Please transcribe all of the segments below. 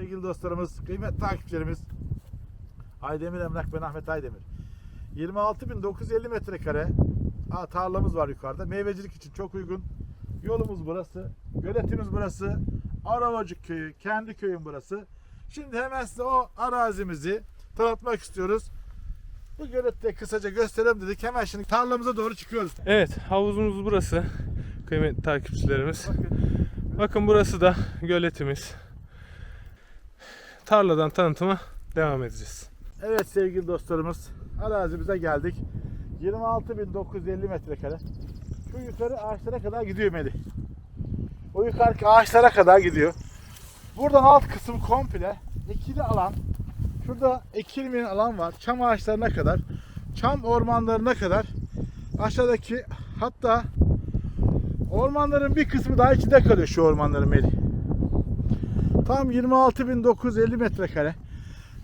sevgili dostlarımız, kıymetli takipçilerimiz. Aydemir Emlak ben Ahmet Aydemir. 26.950 metrekare Aa, tarlamız var yukarıda. Meyvecilik için çok uygun. Yolumuz burası. Göletimiz burası. Aravacık köyü, kendi köyüm burası. Şimdi hemen size o arazimizi tanıtmak istiyoruz. Bu gölette kısaca gösterelim dedik. Hemen şimdi tarlamıza doğru çıkıyoruz. Evet havuzumuz burası kıymetli takipçilerimiz. Bakın. Bakın burası da göletimiz. Tarladan tanıtıma devam edeceğiz. Evet sevgili dostlarımız arazimize geldik. 26.950 metrekare. Şu yukarı ağaçlara kadar gidiyor Melih. O yukarıki ağaçlara kadar gidiyor. Buradan alt kısım komple ekili alan. Şurada ekilmeyen alan var. Çam ağaçlarına kadar. Çam ormanlarına kadar. Aşağıdaki hatta ormanların bir kısmı daha içinde kalıyor şu ormanların Melih. Tam 26.950 metrekare.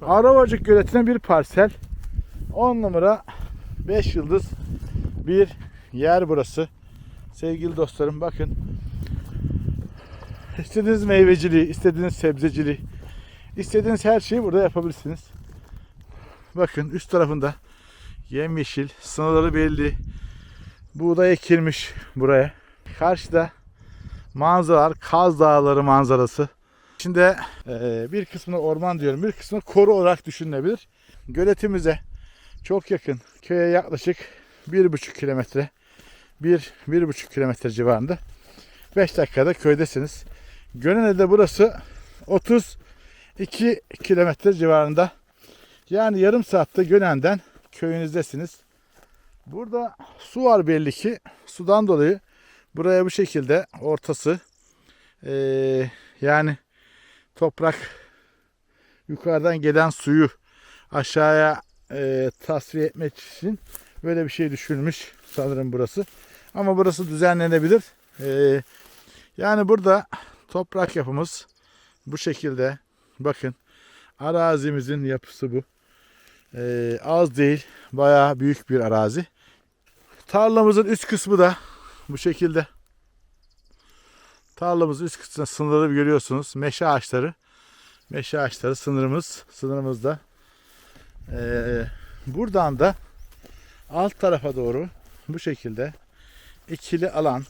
Aravacık göletine bir parsel. 10 numara 5 yıldız bir yer burası. Sevgili dostlarım bakın. İstediğiniz meyveciliği, istediğiniz sebzeciliği, istediğiniz her şeyi burada yapabilirsiniz. Bakın üst tarafında yemyeşil, sınırları belli. Buğday ekilmiş buraya. Karşıda manzaralar, Kaz Dağları manzarası. İçinde eee, bir kısmını orman diyorum, bir kısmını koru olarak düşünülebilir. Göletimize çok yakın, köye yaklaşık 1,5 kilometre, 1 1,5 kilometre civarında. 5 dakikada köydesiniz. Gönen'e burası 32 kilometre civarında. Yani yarım saatte Gönen'den köyünüzdesiniz. Burada su var belli ki. Sudan dolayı buraya bu şekilde ortası eee, yani toprak yukarıdan gelen suyu aşağıya e, tasfiye etmek için böyle bir şey düşünülmüş sanırım burası. Ama burası düzenlenebilir. E, yani burada toprak yapımız bu şekilde. Bakın arazimizin yapısı bu. E, az değil bayağı büyük bir arazi. Tarlamızın üst kısmı da bu şekilde. Tarlamızın üst kısmında sınırları görüyorsunuz. Meşe ağaçları. Meşe ağaçları sınırımız. Sınırımızda. Ee, buradan da alt tarafa doğru bu şekilde ikili alan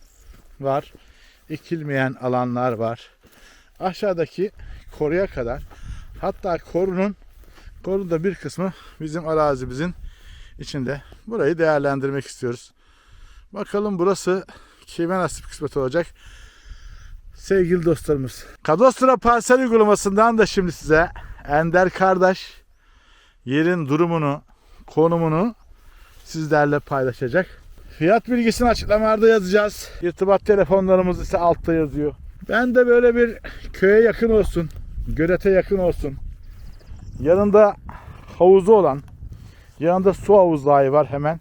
var. İkilmeyen alanlar var. Aşağıdaki koruya kadar hatta korunun korunun da bir kısmı bizim arazimizin içinde. Burayı değerlendirmek istiyoruz. Bakalım burası kime nasip kısmet olacak sevgili dostlarımız. Kadastro parsel uygulamasından da şimdi size Ender kardeş yerin durumunu, konumunu sizlerle paylaşacak. Fiyat bilgisini açıklamalarda yazacağız. İrtibat telefonlarımız ise altta yazıyor. Ben de böyle bir köye yakın olsun, gölete yakın olsun. Yanında havuzu olan, yanında su havuzları var hemen.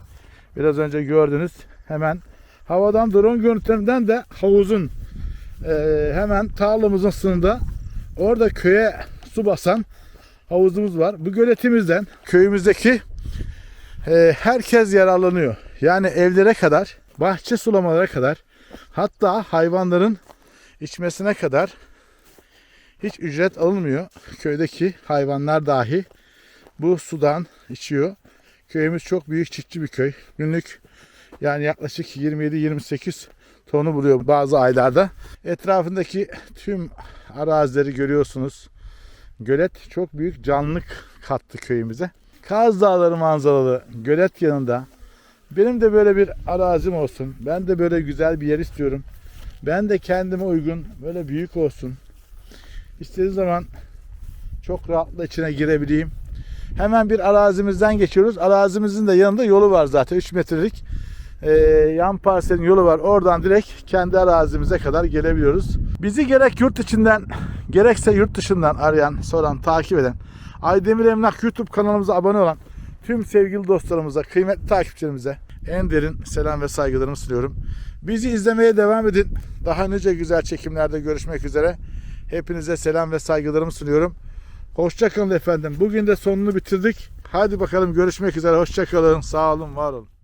Biraz önce gördünüz. Hemen havadan drone görüntülerinden de havuzun ee, hemen tarlamızın sınırında orada köye su basan havuzumuz var. Bu göletimizden köyümüzdeki e, herkes yararlanıyor. Yani evlere kadar, bahçe sulamalara kadar hatta hayvanların içmesine kadar hiç ücret alınmıyor. Köydeki hayvanlar dahi bu sudan içiyor. Köyümüz çok büyük çiftçi bir köy. Günlük yani yaklaşık 27-28 tonu buluyor bazı aylarda. Etrafındaki tüm arazileri görüyorsunuz. Gölet çok büyük canlılık kattı köyümüze. Kaz Dağları manzaralı gölet yanında benim de böyle bir arazim olsun. Ben de böyle güzel bir yer istiyorum. Ben de kendime uygun böyle büyük olsun. İstediğim zaman çok rahatla içine girebileyim. Hemen bir arazimizden geçiyoruz. Arazimizin de yanında yolu var zaten 3 metrelik e, yan parselin yolu var. Oradan direkt kendi arazimize kadar gelebiliyoruz. Bizi gerek yurt içinden gerekse yurt dışından arayan, soran, takip eden, Aydemir Emlak YouTube kanalımıza abone olan tüm sevgili dostlarımıza, kıymetli takipçilerimize en derin selam ve saygılarımı sunuyorum. Bizi izlemeye devam edin. Daha nice güzel çekimlerde görüşmek üzere. Hepinize selam ve saygılarımı sunuyorum. Hoşçakalın efendim. Bugün de sonunu bitirdik. Hadi bakalım görüşmek üzere. Hoşçakalın. Sağ olun, var olun.